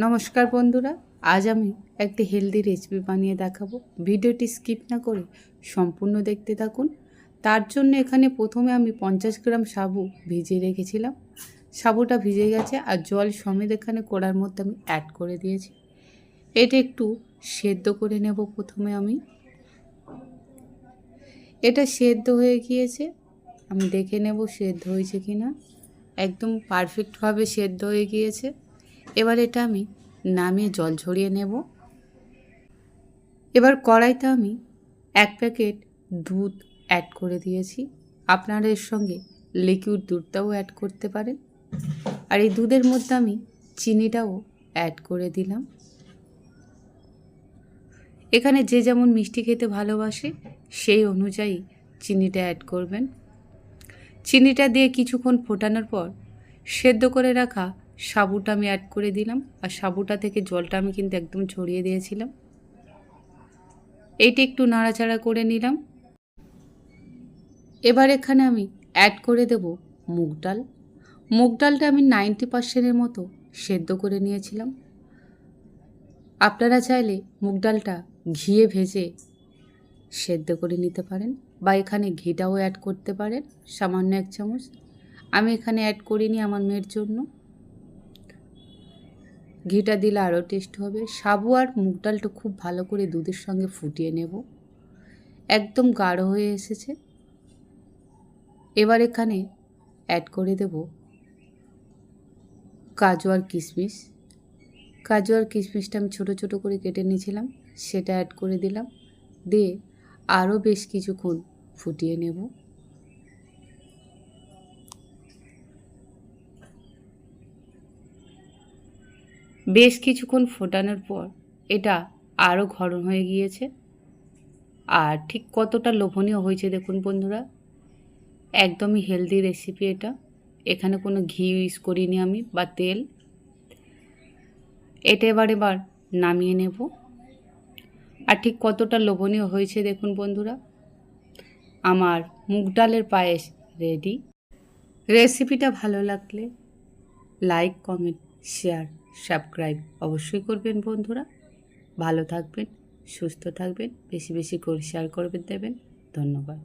নমস্কার বন্ধুরা, আজ আমি একটি হেলদি রেসিপি বানিয়ে দেখাবো। ভিডিওটি স্কিপ না করে সম্পূর্ণ দেখতে থাকুন। তার জন্য এখানে প্রথমে আমি পঞ্চাশ গ্রাম সাবু ভিজিয়ে রেখেছিলাম। সাবুটা ভিজে গেছে আর জল সমেত এখানে কড়ার মধ্যে আমি অ্যাড করে দিয়েছি। এটা একটু সেদ্ধ করে নেব প্রথমে আমি। এটা সেদ্ধ হয়ে গিয়েছে। আমি দেখে নেব সেদ্ধ হয়েছে কি না একদম পারফেক্টভাবে সেদ্ধ হয়ে গিয়েছে। এবার এটা আমি নামিয়ে জল ঝরিয়ে নেব। এবার কড়াইতে আমি এক প্যাকেট দুধ অ্যাড করে দিয়েছি। আপনারা এর সঙ্গে লিকুইড দুধটাও অ্যাড করতে পারেন। আর এই দুধের মধ্যে আমি চিনিটাও অ্যাড করে দিলাম। এখানে যে যেমন মিষ্টি খেতে ভালোবাসে, সেই অনুযায়ী চিনিটা অ্যাড করবেন। চিনিটা দিয়ে কিছুক্ষণ ফোটানোর পর সেদ্ধ করে রাখা সাবুটা আমি অ্যাড করে দিলাম আর সাবুটা থেকে জলটা আমি কিন্তু একদম ছড়িয়ে দিয়েছিলাম। এইটা একটু নাড়াচাড়া করে নিলাম। এবার এখানে আমি অ্যাড করে দেব মুগ ডাল। মুগ ডালটা আমি নাইনটি পার্সেন্টের মতো সেদ্ধ করে নিয়েছিলাম। আপনারা চাইলে মুগ ডালটা ঘিয়ে ভেজে সেদ্ধ করে নিতে পারেন বা এখানে ঘিটাও অ্যাড করতে পারেন, সামান্য এক চামচ। আমি এখানে অ্যাড করিনি আমার মেয়ের জন্য। ঘিটা দিলে আরও টেস্ট হবে। সাবু আর মুগ ডালটা খুব ভালো করে দুধের সঙ্গে ফুটিয়ে নেব। একদম গাঢ় হয়ে এসেছে। এবার এখানে অ্যাড করে দেব কাজু আর কিশমিশ। কাজু আর কিশমিশটা আমি ছোটো ছোটো করে কেটে নিয়েছিলাম, সেটা অ্যাড করে দিলাম। দিয়ে আরও বেশ কিছুক্ষণ ফুটিয়ে নেব। বেশ কিছুক্ষণ ফোটানোর পর এটা আরও ঘন হয়ে গিয়েছে। আর ঠিক কতটা লোভনীয় হয়েছে দেখুন বন্ধুরা, একদমই হেলদি রেসিপি এটা। এখানে কোনো ঘি ইউজ করিনি আমি বা তেল। এটা এবার এবার নামিয়ে নেব। আর ঠিক কতটা লোভনীয় হয়েছে দেখুন বন্ধুরা, আমার মুগ ডালের পায়েস রেডি রেসিপিটা ভালো লাগলে লাইক কমেন্ট শেয়ার সাবস্ক্রাইব অবশ্যই করবেন বন্ধুরা। ভালো থাকবেন, সুস্থ থাকবেন, বেশি বেশি করে শেয়ার করবেন, দেবেন। ধন্যবাদ।